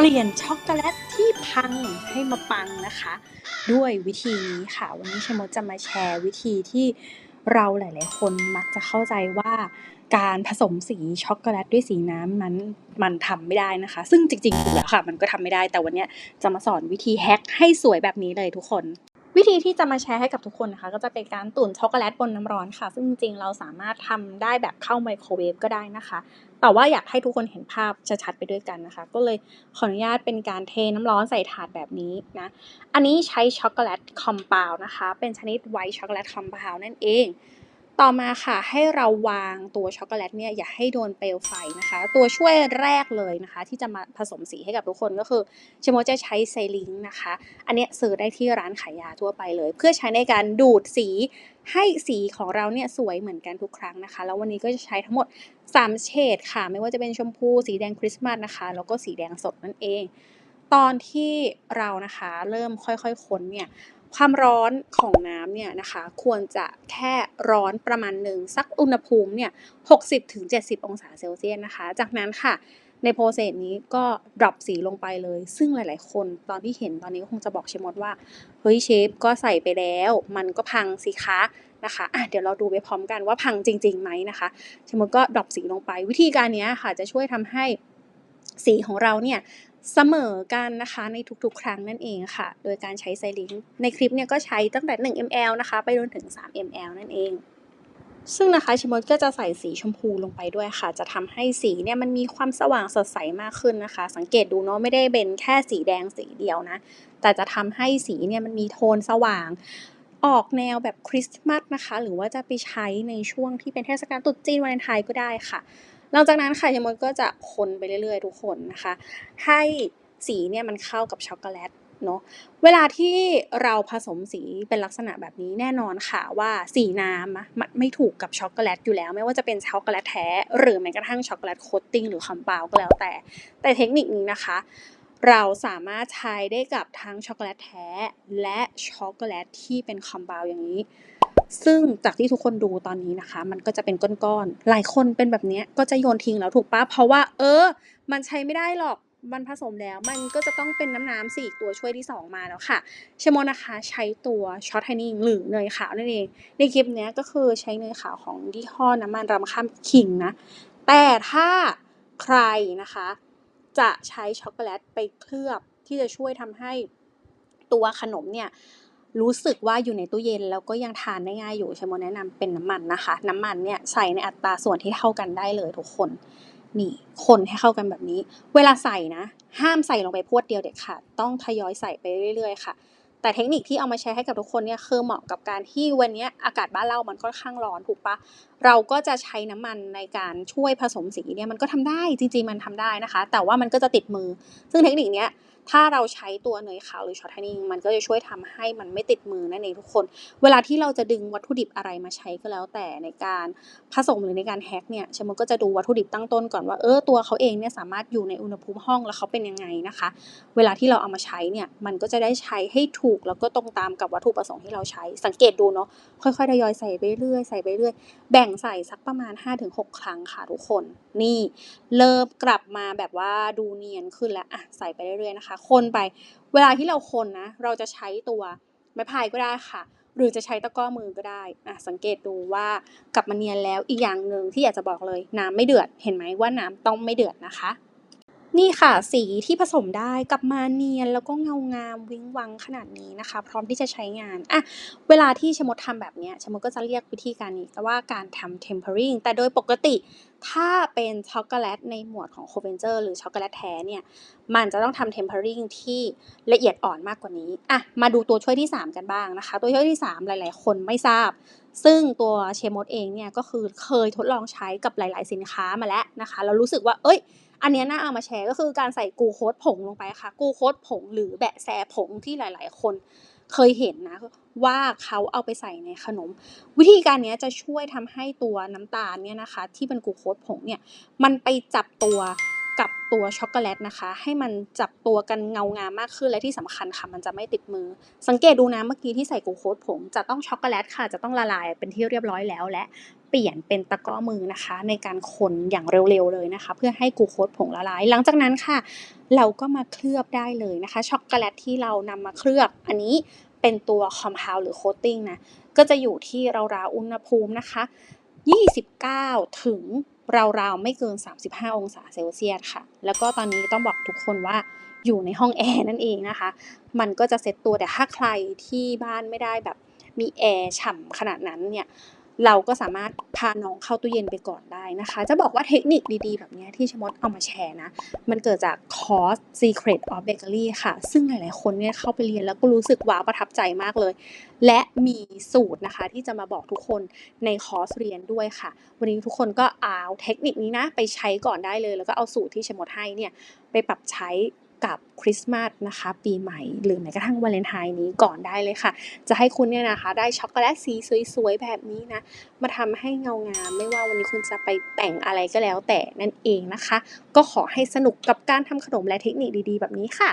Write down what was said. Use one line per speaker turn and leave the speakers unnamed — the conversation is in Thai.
เปลี่ยนช็อกโกแลตที่พังให้มาปังนะคะ ด้วยวิธีนี้ค่ะ วันนี้ชมดจะมาแชร์วิธีที่เราหลาย ๆ คนมักจะเข้าใจว่าการผสมสีช็อกโกแลตด้วยสีน้ำนั้นมันทำไม่ได้นะคะ ซึ่งจริง ๆ ถูกแล้วค่ะ มันก็ทำไม่ได้แต่วันนี้จะมาสอนวิธีแฮ็กให้สวยแบบนี้เลยทุกคน วิธีที่จะมาแชร์ให้กับทุกคนนะคะ ก็จะเป็นการตุ๋นช็อกโกแลตบนน้ำร้อนค่ะ ซึ่งจริงๆเราสามารถทำได้แบบเข้าไมโครเวฟก็ได้นะคะ แต่ว่าอยากให้ทุกคนเห็นภาพชัดๆไปด้วยกันนะคะ ก็เลยขออนุญาตเป็นการเทน้ำร้อนใส่ถาดแบบนี้นะ อันนี้ใช้ช็อกโกแลตคอมเพลนะคะ เป็นชนิดไวท์ช็อกโกแลตคอมเพลนั่นเอง ต่อมาค่ะให้เราวางตัวช็อกโกแลตเนี่ยอย่าให้โดนเปลวไฟนะคะ ตัวช่วยแรกเลยนะคะ ที่จะมาผสมสีให้กับทุกคนก็คือชโมจะใช้ไซลิงนะคะ อันนี้ซื้อได้ที่ร้านขายยาทั่วไปเลย เพื่อใช้ในการดูดสีให้สีของเราเนี่ยสวยเหมือนกันทุกครั้งนะคะ แล้ววันนี้ก็จะใช้ทั้งหมด 3 เฉดค่ะ ไม่ว่าจะเป็นชมพูสีแดงคริสต์มาสนะคะ แล้วก็สีแดงสดนั่นเอง ตอนที่เรานะคะเริ่มค่อยๆค้นเนี่ย ความร้อนของน้ำเนี่ยนะคะ ควรจะแค่ร้อนประมาณหนึ่งสักอุณหภูมิเนี่ย60-70 องศาเซลเซียสนะคะ จากนั้นค่ะในโปรเซสนี้ก็ดรอปสีลงไปเลย ซึ่งหลาย ๆ คนตอนที่เห็นตอนนี้ก็คงจะบอกเชฟมดว่า เฮ้ยเชฟก็ใส่ไปแล้ว มันก็พังสิคะนะคะอะเดี๋ยวเราดูไปพร้อมกันว่าพังจริง ๆ ไหมนะคะเชฟมดก็ดรอปสีลงไป วิธีการนี้ค่ะจะช่วยทำให้สีของเราเนี่ย เสมอกันนะคะในทุกๆ ครั้งนั่นเองค่ะ โดยการใช้ไซลิงในคลิปเนี่ยก็ใช้ตั้งแต่ 1 ml นะคะ ไปจนถึง 3 ml นั่นเอง ซึ่งนะคะชิมดก็จะใส่สีชมพูลงไปด้วยค่ะ จะทำให้สีเนี่ยมันมีความสว่างสดใสมากขึ้นนะคะ สังเกตดูเนาะไม่ได้เป็นแค่สีแดงสีเดียวนะ แต่จะทำให้สีเนี่ยมันมีโทนสว่าง ออกแนวแบบคริสต์มาสนะคะ หรือว่าจะไปใช้ในช่วงที่เป็นเทศกาลตรุษจีนวาเลนไทน์ก็ได้ค่ะ หลังจากนั้นค่ะชมดก็จะคนไปเรื่อยๆ ทุกคนนะคะ ให้สีเนี่ยมันเข้ากับช็อกโกแลตเนาะเวลาที่เราผสมสีเป็นลักษณะแบบนี้แน่นอนค่ะว่าสีน้ำอะมันไม่ถูกกับช็อกโกแลตอยู่แล้ว ไม่ว่าจะเป็นช็อกโกแลตแท้ หรือแม้กระทั่งช็อกโกแลตโคตติ้งหรือคำเปล่าก็แล้วแต่ แต่เทคนิคนี้นะคะ เราสามารถใช้ได้กับทั้งช็อกโกแลตแท้ และช็อกโกแลตที่เป็นคำเปล่าอย่างนี้ ซึ่งจากที่ทุกคนดูตอนนี้นะคะ มันก็จะเป็นก้อนๆ หลายคนเป็นแบบนี้ก็จะโยนทิ้งแล้วถูกปะเพราะว่า เออ มันใช้ไม่ได้หรอกมันผสมแล้วมันก็จะต้องเป็นน้ำน้ำสิอีกตัวช่วยที่ 2 มาแล้วค่ะชโมนะคะใช้ตัวช็อตไทนิ่งหรือเนยขาวนั่นเอง ในคลิปนี้ก็คือใช้เนยขาวของยี่ห้อน้ำมันรำข้ามคิงนะ แต่ถ้าใครนะคะ จะใช้ช็อกโกแลตไปเคลือบที่จะช่วยทำให้ตัวขนมเนี่ย รู้สึกว่าอยู่ในตู้เย็นแล้วก็ยังทานได้ง่ายอยู่ชโมแนะนำเป็นน้ำมันนะคะ น้ำมันเนี่ยใส่ในอัตราส่วนที่เท่ากันได้เลยทุกคน นี่คนให้เข้ากันแบบนี้ เวลาใส่นะ ห้ามใส่ลงไปพวดเดียวเด็ดขาดต้องทยอยใส่ไปเรื่อยๆค่ะ แต่เทคนิคที่เอามาแชร์ให้กับทุกคนเนี่ยคือเหมาะกับการที่วันนี้อากาศบ้านเรามันค่อนข้างร้อนถูกปะเราก็จะใช้น้ำมันในการช่วยผสมสีเนี่ยมันก็ทำได้จริงๆมันทำได้นะคะ แต่ว่ามันก็จะติดมือ ซึ่งเทคนิคเนี้ยถ้าเราใช้ตัวเนยขาวหรือช็อตไทนิ่งมันก็จะช่วยทำให้มันไม่ติดมือนั่นเองทุกคน เวลาที่เราจะดึงวัตถุดิบอะไรมาใช้ก็แล้วแต่ในการผสมหรือในการแฮกเนี่ยชมก็จะดูวัตถุดิบตั้งต้นก่อนว่าเออตัวเขาเองเนี่ยสามารถอยู่ในอุณหภูมิห้องแล้วเขาเป็นยังไงนะคะ เวลาที่เราเอามาใช้เนี่ยมันก็จะได้ใช้ให้ถูกแล้วก็ตรงตามกับวัตถุประสงค์ที่เราใช้สังเกตดูเนาะค่อยๆทยอยใส่ไปเรื่อยใส่ไปเรื่อยแบ่งใส่สักประมาณ 5-6 ครั้งค่ะทุกคน นี่เริ่มกลับมาแบบว่าดูเนียนขึ้นแล้วอะใส่ไปเรื่อยๆนะคะ คนไปเวลาที่เราคนนะ เราจะใช้ตัวไม้พายก็ได้ค่ะ หรือจะใช้ตะก้อมือก็ได้อะสังเกตดูว่ากลับมาเนียนแล้วอีกอย่างหนึ่งที่อยากจะบอกเลย น้ำไม่เดือดเห็นไหมว่าน้ำต้องไม่เดือดนะคะ นี่ค่ะ สีที่ผสมได้กลับมาเนียน แล้วก็เงางามวิ้งวังขนาดนี้นะคะ พร้อมที่จะใช้งานอะเวลาที่ชมดทำแบบนี้ชมดก็จะเรียกวิธีการนี้ว่าการทำ tempering แต่โดยปกติถ้าเป็นช็อกโกแลตในหมวดของโคเวนเจอร์หรือช็อกโกแลตแท้เนี่ย มันจะต้องทำ tempering ที่ละเอียดอ่อนมากกว่านี้อะมาดูตัวช่วยที่ 3 กันบ้างนะคะ ตัวช่วยที่ 3 หลาย ๆ คนไม่ทราบ ซึ่งตัวเชมดเองเนี่ยก็คือเคยทดลองใช้กับหลาย ๆ สินค้ามาแล้วนะคะแล้วรู้สึกว่า เอ้ย อันนี้น่าเอามาแชร์ก็คือการใส่กูโคสผงลงไปค่ะ กูโคสผงหรือแบะแซผงที่หลาย ๆ คนเคยเห็นนะว่าเขาเอาไปใส่ในขนม วิธีการนี้จะช่วยทำให้ตัวน้ำตาลเนี่ยนะคะ ที่เป็นกูโคสผงเนี่ยมันไปจับตัวกับตัวช็อกโกแลตนะคะ ให้มันจับตัวกันเงางามมากขึ้นและที่สำคัญค่ะ มันจะไม่ติดมือ สังเกตดูนะเมื่อกี้ที่ใส่กูโคสผงจะต้องช็อกโกแลตค่ะ จะต้องละลายเป็นที่เรียบร้อยแล้วและ เปลี่ยนเป็นตะกร้อมือนะคะ ในการคนอย่างเร็วๆเลยนะคะ เพื่อให้กูโคสผงละลาย หลังจากนั้นค่ะ เราก็มาเคลือบได้เลยนะคะ ช็อกโกแลตที่เรานำมาเคลือบ อันนี้เป็นตัวคอมเพลหรือโคตติ้งนะก็จะอยู่ที่ราวๆอุณหภูมินะคะ 29 ถึงราวๆไม่เกิน 35 องศาเซลเซียสค่ะ แล้วก็ตอนนี้ต้องบอกทุกคนว่าอยู่ในห้องแอร์นั่นเองนะคะ มันก็จะเซ็ตตัวแต่ถ้าใครที่บ้านไม่ได้แบบมีแอร์ฉ่ำขนาดนั้นเนี่ย เราก็สามารถพาน้องเข้าตู้เย็นไปก่อนได้นะคะ จะบอกว่าเทคนิคดีๆ แบบนี้ที่ชมดเอามาแชร์นะ มันเกิดจากคอร์ส Secret of Bakery ค่ะ ซึ่งหลายๆ คนเนี่ยเข้าไปเรียนแล้วก็รู้สึกว้าวประทับใจมากเลย และมีสูตรนะคะที่จะมาบอกทุกคนในคอร์สเรียนด้วยค่ะ วันนี้ทุกคนก็เอาเทคนิคนี้นะ ไปใช้ก่อนได้เลย แล้วก็เอาสูตรที่ชมดให้เนี่ยไปปรับใช้ กับคริสต์มาสนะคะ ปีใหม่ หรือแม้กระทั่งวาเลนไทน์นี้ก่อนได้เลยค่ะ จะให้คุณเนี่ยนะคะ ได้ช็อกโกแลตสีสวยๆ แบบนี้นะ มาทำให้เงางาม ไม่ว่าวันนี้คุณจะไปแต่งอะไรก็แล้วแต่นั่นเองนะคะ ก็ขอให้สนุกกับการทำขนมและเทคนิคดีๆ แบบนี้ค่ะ